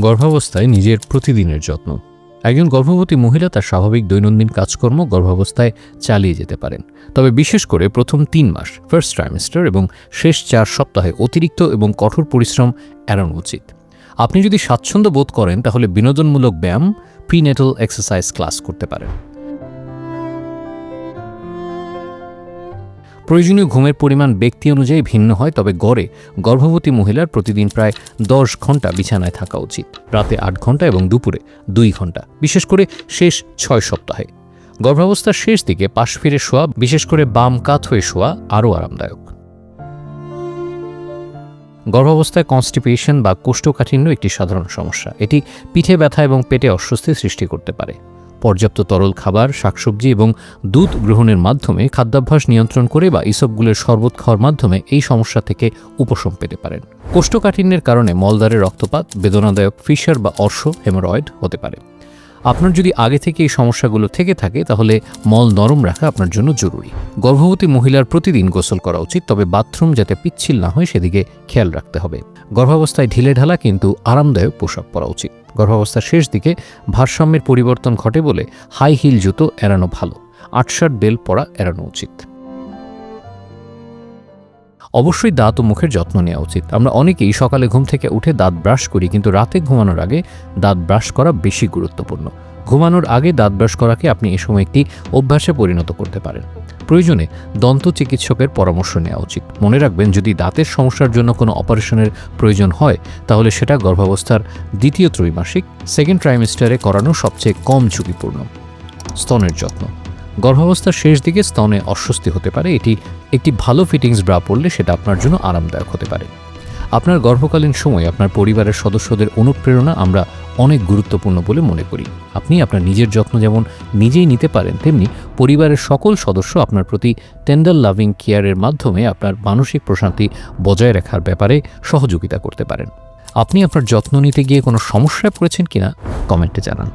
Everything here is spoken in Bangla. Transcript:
গর্ভাবস্থায় নিজের প্রতিদিনের যত্ন। একজন গর্ভবতী মহিলা তার স্বাভাবিক দৈনন্দিন কাজকর্ম গর্ভাবস্থায় চালিয়ে যেতে পারেন। তবে বিশেষ করে প্রথম তিন মাস ফার্স্ট ট্রাইমেস্টার এবং শেষ চার সপ্তাহে অতিরিক্ত এবং কঠোর পরিশ্রম এড়ানো উচিত। আপনি যদি স্বাচ্ছন্দ্য বোধ করেন, তাহলে বিনোদনমূলক ব্যায়াম প্রিনেটাল এক্সারসাইজ ক্লাস করতে পারেন। প্রয়োজনীয় ঘুমের পরিমাণ ব্যক্তি অনুযায়ী ভিন্ন হয়, তবে গড়ে গর্ভবতী মহিলার প্রতিদিন প্রায় দশ ঘণ্টা বিছানায় থাকা উচিত। রাতে আট ঘণ্টা এবং দুপুরে দুই ঘণ্টা, বিশেষ করে শেষ ছয় সপ্তাহে। গর্ভাবস্থার শেষ দিকে পাশ ফিরে শোয়া, বিশেষ করে বাম কাত হয়ে শোয়া আরও আরামদায়ক। গর্ভাবস্থায় কনস্টিপেশন বা কোষ্ঠকাঠিন্য একটি সাধারণ সমস্যা। এটি পিঠে ব্যথা এবং পেটে অস্বস্তি সৃষ্টি করতে পারে। পর্যাপ্ত তরল খাবার, শাকসবজি এবং দুধ গ্রহণের মাধ্যমে খাদ্যাভ্যাস নিয়ন্ত্রণ করে বা ইসবগুলের শরবত খাওয়ার মাধ্যমে এই সমস্যা থেকে উপশম পেতে পারেন। কোষ্ঠকাঠিন্যের কারণে মলদ্বারে রক্তপাত, বেদনাদায়ক ফিশার বা অর্শ, হেমোরয়েড হতে পারে। আপনার যদি আগে থেকে এই সমস্যাগুলো থেকে থাকে, তাহলে মল নরম রাখা আপনার জন্য জরুরি। গর্ভবতী মহিলার প্রতিদিন গোসল করা উচিত, তবে বাথরুম যাতে পিচ্ছিল না হয়, সেদিকে খেয়াল রাখতে হবে। গর্ভাবস্থায় ঢিলে ঢালা কিন্তু আরামদায়ক পোশাক পরা উচিত। গর্ভাবস্থার শেষ দিকে ভারসাম্যের পরিবর্তন ঘটে বলে হাই হিল জুতো এড়ানো ভালো। আটশাট বেল পরা এড়ানো উচিত। অবশ্যই দাঁত ও মুখের যত্ন নেওয়া উচিত। আমরা অনেকেই সকালে ঘুম থেকে উঠে দাঁত ব্রাশ করি, কিন্তু রাতে ঘুমানোর আগে দাঁত ব্রাশ করা বেশি গুরুত্বপূর্ণ। ঘুমানোর আগে দাঁত ব্রাশ করাকে আপনি এ সময় একটি অভ্যাসে পরিণত করতে পারেন। প্রয়োজনে দন্ত চিকিৎসকের পরামর্শ নেওয়া উচিত। মনে রাখবেন, যদি দাঁতের সমস্যার জন্য কোনো অপারেশনের প্রয়োজন হয়, তাহলে সেটা গর্ভাবস্থার দ্বিতীয় ত্রৈমাসিক, সেকেন্ড ট্রাইমেস্টারে করানো সবচেয়ে কম ঝুঁকিপূর্ণ। স্তনের যত্ন। গর্ভাবস্থার শেষ দিকে স্তনে অস্বস্তি হতে পারে। এটি একটি ভালো ফিটিংস ব্রা পরলে সেটা আপনার জন্য আরামদায়ক হতে পারে। আপনার গর্ভকালীন সময় আপনার পরিবারের সদস্যদের অনুপ্রেরণা আমরা অনেক গুরুত্বপূর্ণ বলে মনে করি। আপনি আপনার নিজের যত্ন যেমন নিজেই নিতে পারেন, তেমনি পরিবারের সকল সদস্য আপনার প্রতি টেন্ডার লাভিং কেয়ারের মাধ্যমে আপনার মানসিক প্রশান্তি বজায় রাখার ব্যাপারে সহযোগিতা করতে পারেন। আপনি আপনার যত্ন নিতে গিয়ে কোনো সমস্যায় পড়েছেন কিনা? কমেন্টে জানান।